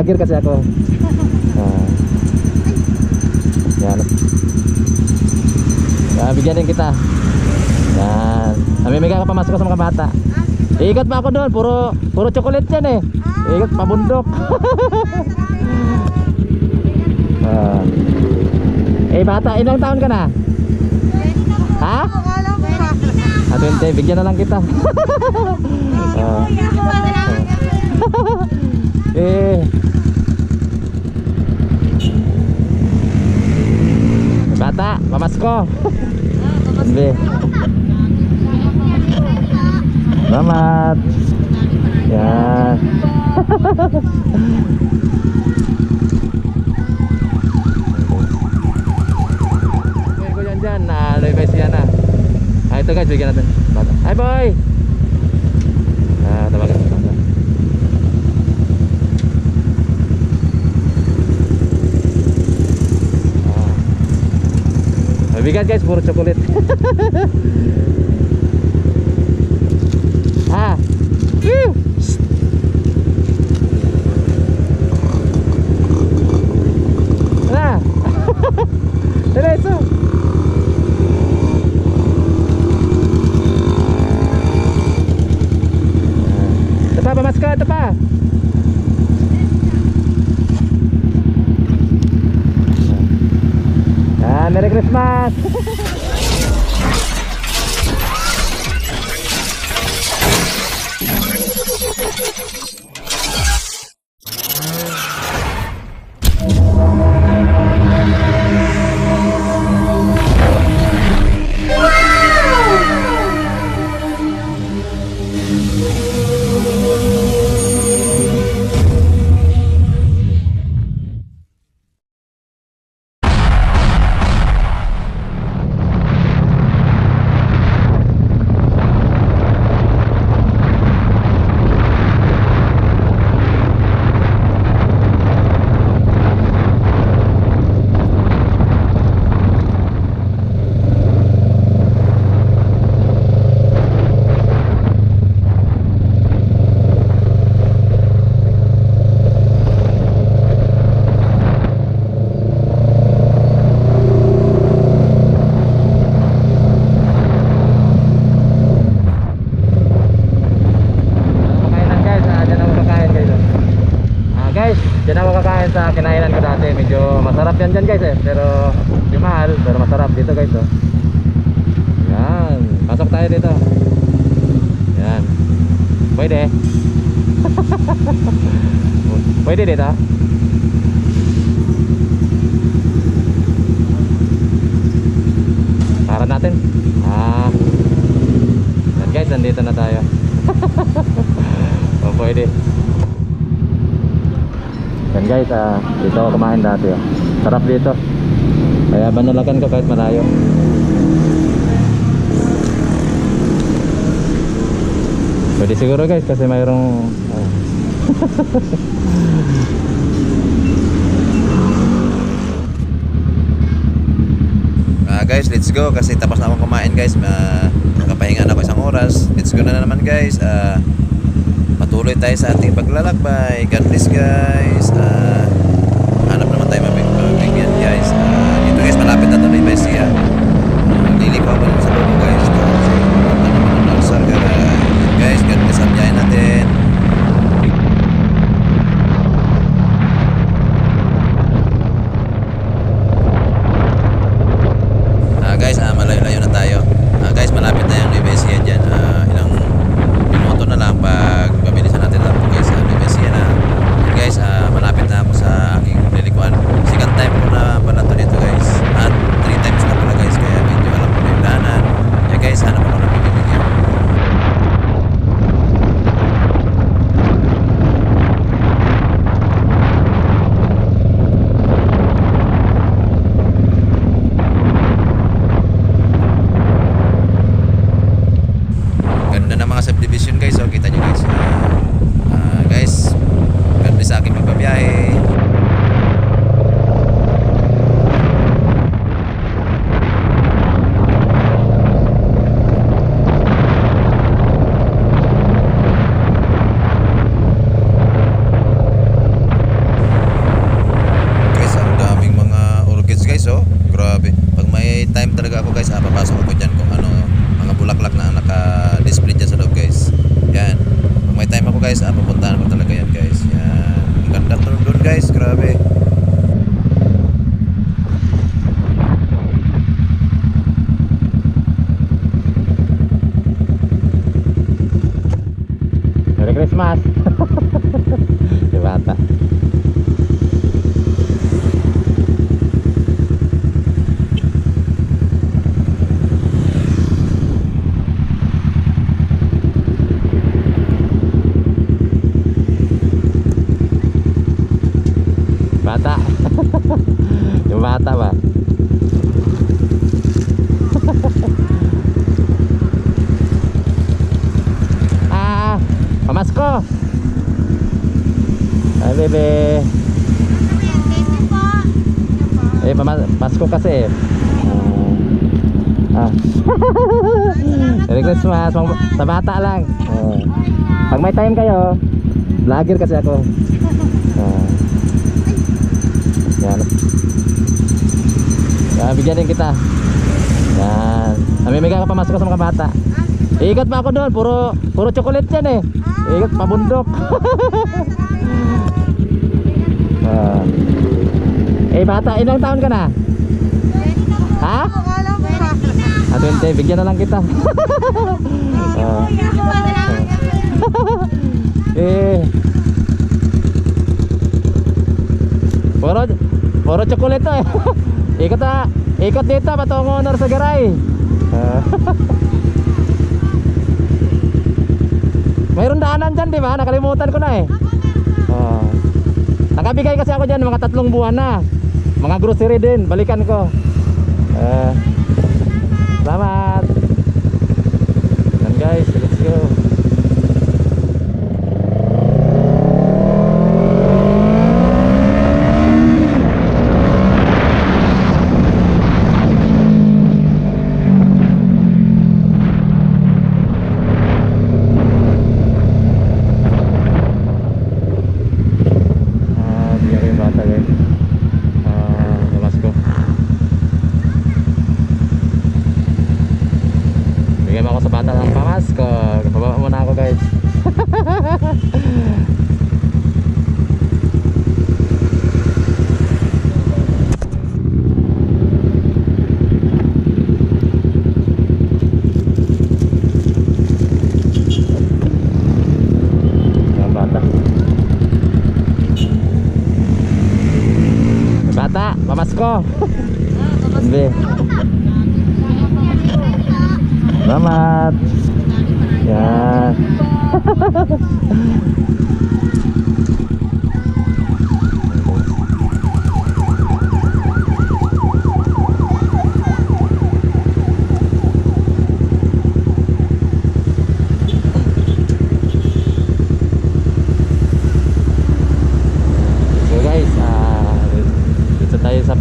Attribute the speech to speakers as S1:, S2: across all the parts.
S1: vlogger kasi ako. Ah. Yan. Yan, bigyan din kita. Yan. Namimigay ka pamasko sa mga bata. Ikot pa ako doon, puro puro chocolate yan eh. Ikot pabundok. Ah. Eh bata, ilang taon ka na? Ha? Ah, 20, bigyan na lang kita. Ah. eh. Bata, pamasko. Hindi. Ya. Ko yan dyan, na revice yan na. Ah, ito guys, bigyan natin. Bata. Hi boy! Mabigat guys, puro chocolate. guys eh. Pero yung mahal, pero masarap dito guys oh. Yan, pasok tayo dito. Yan. Pwede. Pwede dito. Para natin. Ah. Yan guys, nandito na tayo. oh, pwede. Yan guys, ah, dito ako kumain dati. Oh. Sarap dito. Kaya banalakan ko kahit malayo. Pwede siguro guys kasi mayroong ah.
S2: Ah, guys, let's go kasi tapos na akong kumain guys. Uh, nakapahinga na ako isang oras. Let's go na naman guys. Ah, patuloy tayo sa ating paglalakbay. God bless guys. Ah, Ah.
S1: Merry Christmas. Sa bata lang. Oh. Pag may time kayo, vlogger kasi ako. Ah. Yan. Yan, bigyan din kita. Yan. Namimigay ka pamasko sa mga bata. Ikot pa ako doon, puro puro chocolate yan eh. Ikot pabundok. Ah. eh bata, ilang taon ka na? Ha? Ah, 20, bigyan na lang kita. Ah. eh. Puro puro chocolate eh. ikot na, ikot dito patungo honor sa garay. Ah. Mayroon daanan dyan, di ba? Nakalimutan ko na eh. Oh. Nakabigay kasi ako dyan mga tatlong buwan na. Mga grocery din, balikan ko. Eh. Salamat. Yan guys, let's go. Ah, bigyan ko yung bata guys. Ah, lamas ko. Bigyan mo ako sa bata ng pamasko. Pababa muna ako guys. Ang bata. Bata, pamasko. Hindi. Selamat. Ya. So guys, ah, dito tayo sa paglalakad. Diretso tayo sa paglalakad. Ah,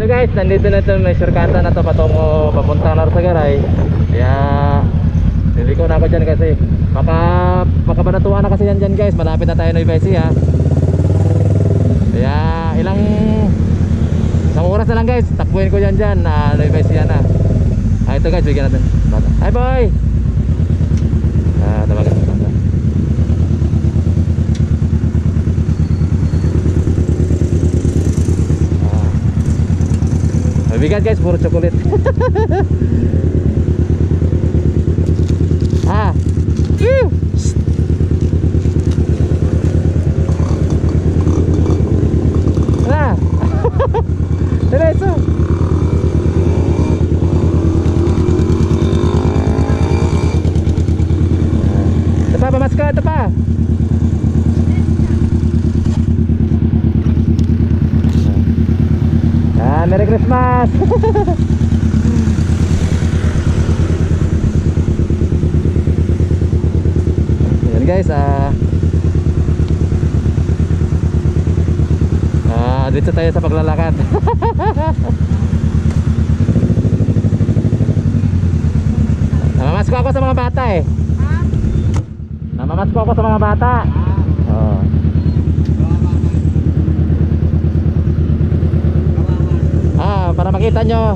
S1: dito guys, nandito na ito may surkata na to patungo papuntang Narsagaray. Kaya niliko na ako dyan kasi baka makabanatuan na kasi yan dyan guys. Malapit na tayo na Ecija. Kaya ilang isang oras na lang guys. Takbuhin ko dyan dyan na uh, Ecija na. Ah, ito guys, bigyan natin. Hi boy! Ah, tawagan sa bata. Ah. Mabigat guys, puro chocolate. ah. Whew. Shh. Ah. Diretso. Ito pa, pamasko, ito pa. Ah, Merry Christmas! Yan guys, ah Ah, dito tayo sa paglalakad. Namamasko ako sa mga bata eh. Namamasko ako sa mga bata. Oh. Ah, para makita nyo.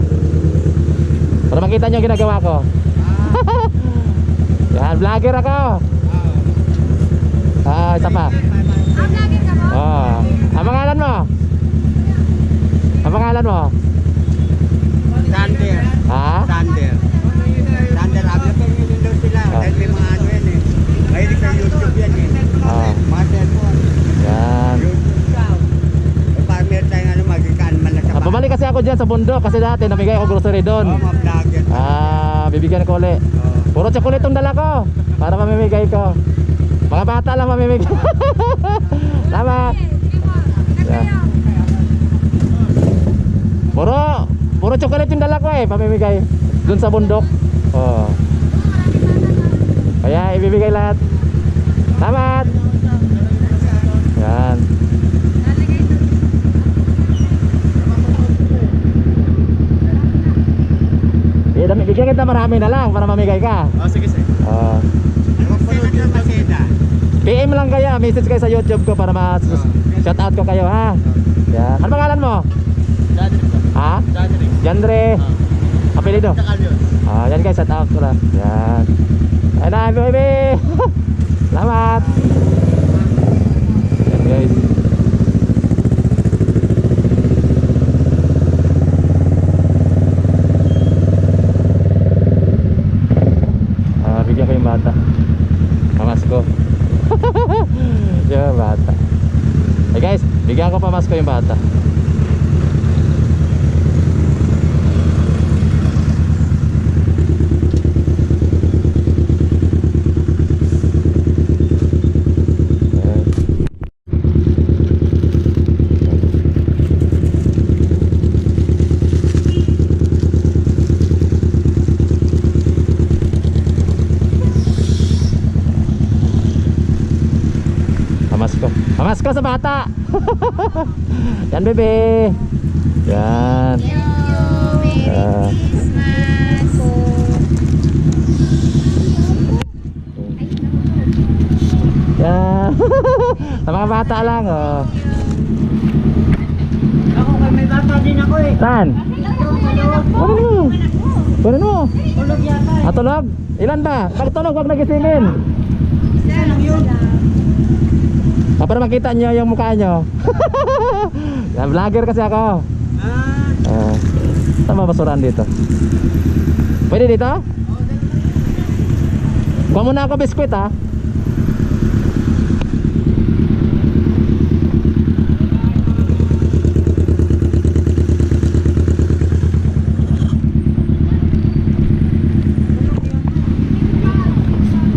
S1: Para makita nyo ginagawa ko. Yan, vlogger ako. Ah, isa pa.
S3: Ah, vlogger ka mo?
S1: Oh. Ang pangalan mo? Ang pangalan mo?
S4: Sander.
S1: Ha?
S4: Sander. Sander, abla nyo daw sila.
S1: Ah.
S4: Dahil may mga ano yan eh. Mahilig sa YouTube yan eh.
S1: Ah.
S4: Mga cellphone.
S1: Yan.
S4: YouTube daw. Eh, parang meron tayong ano, magikaan man lang sa
S1: Ah, bumalik kasi ako dyan sa bundok kasi dati namigay ako grocery
S4: Oo,
S1: doon.
S4: mga vlogger.
S1: Ah, bibigyan ko ulit. Puro chocolate tong dala ko para mamimigay ko. Mga bata lang mamimigay. Tama. Yeah. Puro puro chocolate yung dala ko eh, pamimigay doon sa bundok. Oh. Kaya ibibigay lahat. Salamat. Yan. Eh, dami- Bigyan kita marami na lang para mamigay ka.
S4: Oh, sige, sige.
S1: Oh.
S4: Maseda.
S1: PM lang kaya, message kayo sa YouTube ko para ma-shout out ko kayo ha. Yan. Ano pangalan mo? Ha? Jandre. Apelido? Ah, yan guys, shout out ko lang. Yan. Ayun na, baby. Salamat. Yan guys. Ah, bigyan ko yung bata. Pamasko. yung bata. Hey guys, bigyan ko pamasko yung bata. Ayan. Pamasko. Pamasko sa bata. Yan bebe. Yan.
S3: Thank you. Merry
S1: Ah.
S3: Christmas.
S1: Yan. sa mga bata lang oh.
S4: Ako, kay may bata din ako eh.
S1: Saan? Kunin mo. Kunin mo.
S4: Tulog yata eh.
S1: Ah, tulog? Ilan ba? Pag tulog, huwag nagisingin.
S4: Isa lang yun.
S1: Ah, para makita nyo yung mukha nyo. Vlogger kasi ako.
S4: Ah,
S1: ba basurahan dito? Pwede dito? Kuha muna ako biskwit ha.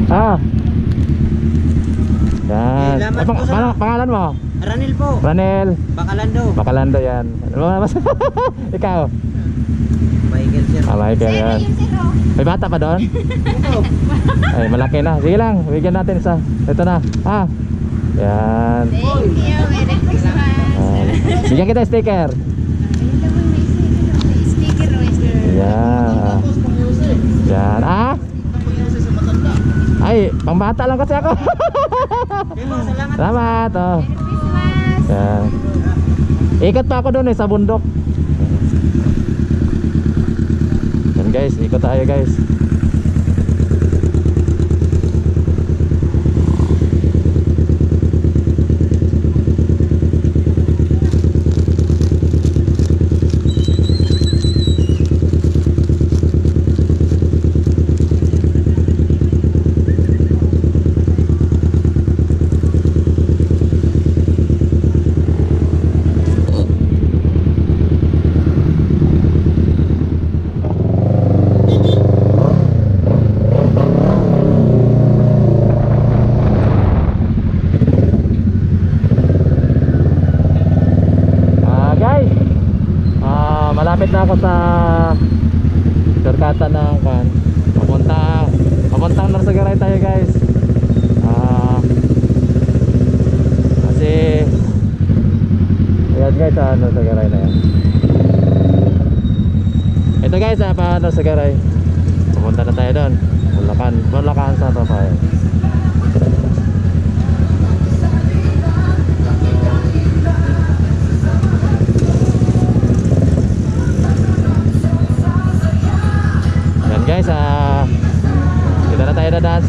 S1: Ah. Yan.
S4: Salamat
S1: Ah, pang-
S4: sa-
S1: pang- pangalan mo?
S4: Ranil po.
S1: Ranel.
S4: Bakalando.
S1: Bakalando yan. Ano ba mas? Ikaw.
S4: Michael sir.
S1: Ah, Michael
S3: Sir,
S1: yan. May bata pa doon? Ay, malaki na. Sige lang, bigyan natin isa. Ito na. Ah. Yan.
S3: Thank you. Merry Christmas.
S1: Ah, bigyan kita sticker. Yan. Yan. Ah? Ay, pangbata lang kasi ako.
S4: Salamat.
S1: Salamat. Oh. Yan. Ikot pa ako doon eh sa bundok. Yan guys, ikot tayo guys. ako sa Surkata ng kan. Papunta papunta na sa garay tayo guys. Uh, kasi ayan
S2: guys ah, ano sa garay na yan? Ito guys ah, paano sa garay? Pupunta na tayo doon. Bulacan Bulacan San Rafael. Dito na